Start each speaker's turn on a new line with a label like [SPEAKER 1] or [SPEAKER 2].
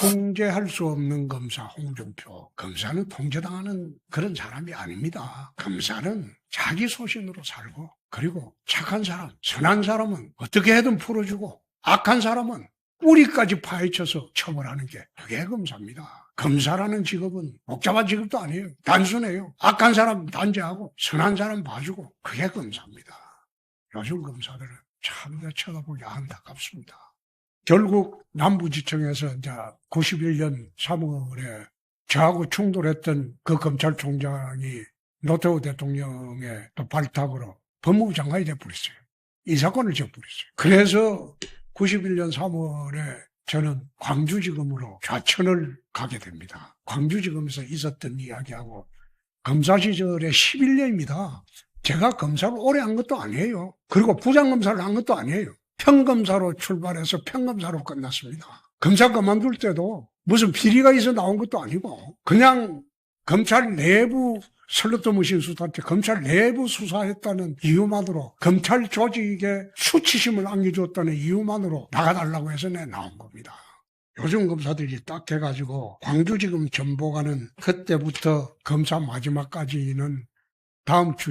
[SPEAKER 1] 통제할 수 없는 검사 홍준표. 검사는 통제당하는 그런 사람이 아닙니다. 검사는 자기 소신으로 살고 그리고 착한 사람, 선한 사람은 어떻게 해든 풀어주고 악한 사람은 뿌리까지 파헤쳐서 처벌하는 게 그게 검사입니다. 검사라는 직업은 복잡한 직업도 아니에요. 단순해요. 악한 사람 단죄하고 선한 사람 봐주고 그게 검사입니다. 요즘 검사들은 참 쳐다보기 안타깝습니다. 결국 남부지청에서 이제 91년 3월에 저하고 충돌했던 그 검찰총장이 노태우 대통령의 또 발탁으로 법무부 장관이 돼버렸어요. 이 사건을 지어버렸어요. 그래서 91년 3월에 저는 광주지검으로 좌천을 가게 됩니다. 광주지검에서 있었던 이야기하고 검사 시절에 11년입니다. 제가 검사를 오래 한 것도 아니에요. 그리고 부장검사를 한 것도 아니에요. 평검사로 출발해서 평검사로 끝났습니다. 검사 그만둘 때도 무슨 비리가 있어 나온 것도 아니고 그냥 검찰 내부 슬로트머신 수사 때 검찰 내부 수사했다는 이유만으로 검찰 조직에 수치심을 안겨줬다는 이유만으로 나가달라고 해서 내 나온 겁니다. 요즘 검사들이 딱 해가지고 광주지검 전보가는 그때부터 검사 마지막까지는 다음 주